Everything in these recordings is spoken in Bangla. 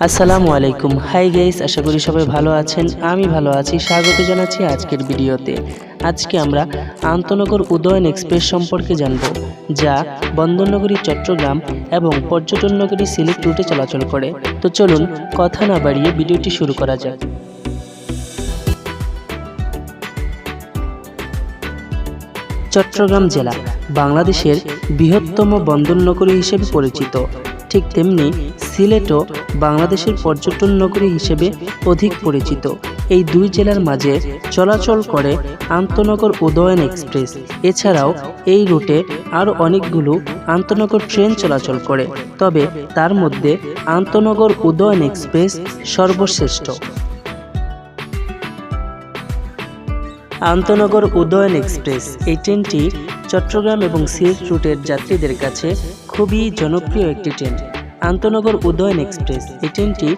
আসসালামু আলাইকুম। হাই গাইস আশা করি সবাই ভালো আছেন। আমি ভালো আছি। স্বাগত জানাচ্ছি আজকের ভিডিওতে। আজকে আমরা আন্তনগর উদয়ন এক্সপ্রেস সম্পর্কে জানব, যা বন্দরনগরী, চট্টগ্রাম এবং পর্যটন নগরী সিলেট রুটে চলাচল করে। তো চলুন, কথা না বাড়িয়ে ভিডিওটি শুরু করা যাক। চট্টগ্রাম জেলা বাংলাদেশের বৃহত্তম বন্দর নগরী হিসেবে পরিচিত। ঠিক তেমনি সিলেটও বাংলাদেশের পর্যটন নগরী হিসেবে অধিক পরিচিত। এই দুই জেলার মাঝে চলাচল করে আন্তনগর উদয়ন এক্সপ্রেস। এছাড়াও এই রুটে আরও অনেকগুলো আন্তনগর ট্রেন চলাচল করে। তবে তার মধ্যে আন্তনগর উদয়ন এক্সপ্রেস সর্বশ্রেষ্ঠ। আন্তনগর উদয়ন এক্সপ্রেস। এই ট্রেনটি চট্টগ্রাম এবং সিলেট রুটের যাত্রীদের কাছে খুবই জনপ্রিয় একটি ট্রেন। আন্তনগর উদয়ন এক্সপ্রেস। এই ট্রেনটি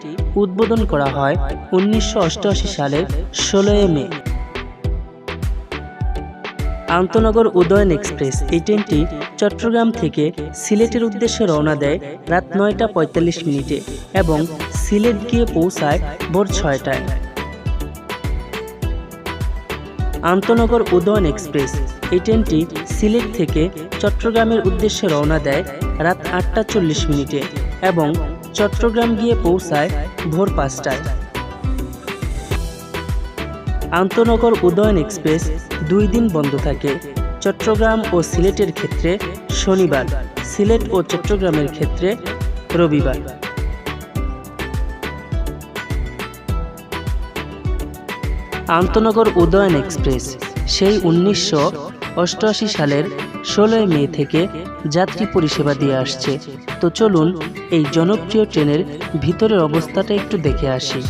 উদ্বোধন করা হয় উনিশশো অষ্টআশি সালের ষোলোই মে। আন্তনগর উদয়ন এক্সপ্রেস। এই ট্রেনটি চট্টগ্রাম থেকে সিলেটের উদ্দেশ্যে রওনা দেয় রাত নয়টা পঁয়তাল্লিশ মিনিটে এবং সিলেট গিয়ে পৌঁছায় ভোর ছয়টায়। আন্তনগর উদয়ন এক্সপ্রেস। এই ট্রেনটি সিলেট থেকে চট্টগ্রামের উদ্দেশ্যে রওনা দেয় রাত আটটা চল্লিশ মিনিটে এবং চট্টগ্রাম গিয়ে পৌঁছায় ভোর পাঁচটায়। আন্তনগর উদয়ন এক্সপ্রেস দুই দিন বন্ধ থাকে। চট্টগ্রাম ও সিলেটের ক্ষেত্রে শনিবার, সিলেট ও চট্টগ্রামের ক্ষেত্রে রবিবার। আন্তনগর উদয়ন এক্সপ্রেস, সেই উনিশশো অষ্টআশি সালের ষোলোই মে থেকে যাত্রী পরিষেবা দিয়ে আসছে। তো চলুন এই জনপ্রিয় ট্রেনের ভিতরের অবস্থাটা একটু দেখে আসি।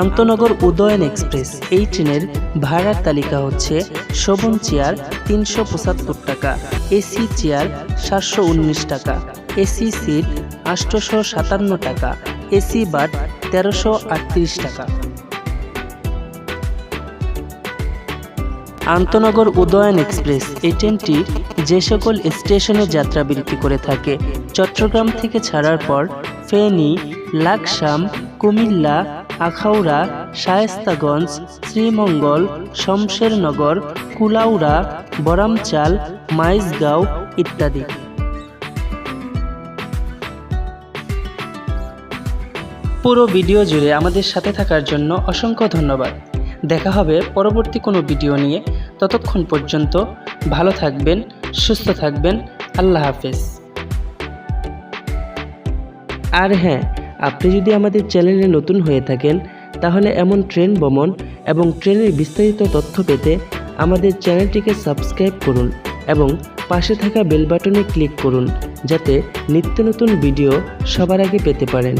আন্তনগর উদয়ন এক্সপ্রেস, এই ট্রেনের ভাড়ার তালিকা হচ্ছে শোভন চেয়ার তিনশো পঁচাত্তর টাকা, এসি চেয়ার সাতশো উনিশ টাকা, এসি সিট আটশোশো সাতান্ন টাকা, এসি বাট তেরোশো আটত্রিশ টাকা। আন্তনগর উদয়ন এক্সপ্রেস, এই ট্রেনটি যে সকল স্টেশনে যাত্রা বিরতি করে থাকে, চট্টগ্রাম থেকে ছাড়ার পর ফেনী, লাকসাম, কুমিল্লা আখাউড়া, শায়েস্তাগঞ্জ, শ্রীমঙ্গল, শমশেরনগর, কুলাউড়া, বরামচাল, মাইজগাঁও ইত্যাদি। পুরো ভিডিও জুড়ে আমাদের সাথে থাকার জন্য অসংখ্য ধন্যবাদ। দেখা হবে পরবর্তী কোনো ভিডিও নিয়ে। ততক্ষণ পর্যন্ত ভালো থাকবেন, সুস্থ থাকবেন। আল্লাহ হাফেজ। আর হ্যাঁ আপনি যদি আমাদের চ্যানেলে নতুন হয়ে থাকেন, তাহলে এমন ট্রেন ভ্রমণ এবং ট্রেনের বিস্তারিত তথ্য পেতে আমাদের চ্যানেলটিকে সাবস্ক্রাইব করুন এবং পাশে থাকা বেল বাটনে ক্লিক করুন, যাতে নিত্য নতুন ভিডিও সবার আগে পেতে পারেন।